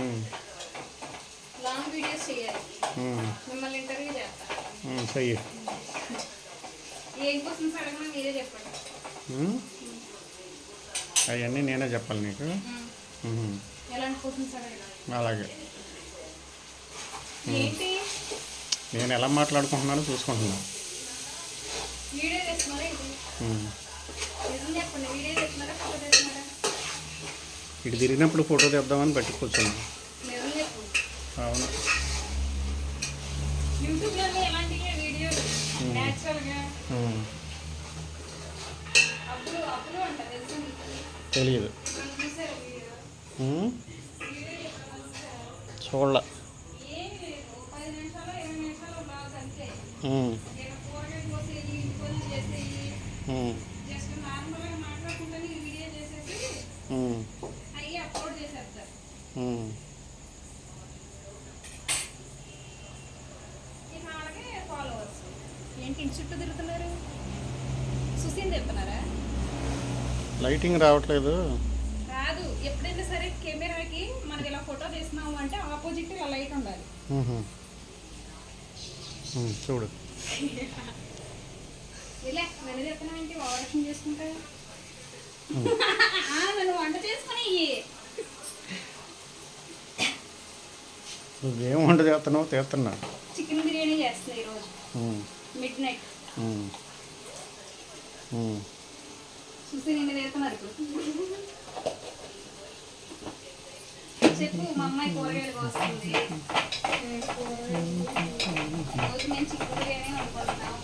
ఉమ్, long videos చేయాలి. ఉమ్, మిమ్మల్ని interview చేస్తా. ఉమ్, చెయ్యి. ఏం క్వశ్చన్స్ అడగమని మీరే చెప్పండి. ఉమ్, అవన్నీ నేనే చెప్పాలి నీకు. ఉమ్, ఎలాంటి క్వశ్చన్స్ అడగడం అలాగే. ఏంటి? నేను ఎలా మాట్లాడుకుంటున్నానో చూసుకుంటున్నా. వీడియో చేస్తున్నారా ఇది ఉమ్. నిజం చెప్పండి? వీడియో చేస్తున్నారా? ఇటు తిరిగినప్పుడు ఫోటో తెద్దామని బట్టి అవును. తెలియదు చూడలే. జస్ట్ నార్మల్గా మాట్లాడుకుంటే ఈ వీడియో చేసేసి చుట్టూ తిరుగుతున్నారు? సుసీన్ తిరుగుతున్నారా లైటింగ్ రావట్లేదు. రాదు ఎప్పుడైనా సరే కెమెరాకి మనకి ఇలా ఫోటో తీస్తున్నాము అంటే ఆపోజిట్ ఇలా లైట్ ఉండాలి. చూడు. ఇలా నన్ను చెప్తున్నావు ఏంటి ఓవరాక్షన్ చేసుకుంటా నన్ను వంట చేసుకుని నువ్వేం వంట చేస్తున్నావు తీస్తున్నా చికెన్ బిర్యానీ చేస్తున్నా ఈరోజు. Midnight. చూసి నిన్ను తిరుగుతున్నారు ఇప్పుడు. చెప్పు మా అమ్మాయి కూరగాయలు కోస్తుంది రోజు మేము చికెన్ బిర్యానీ వండుకుంటున్నాం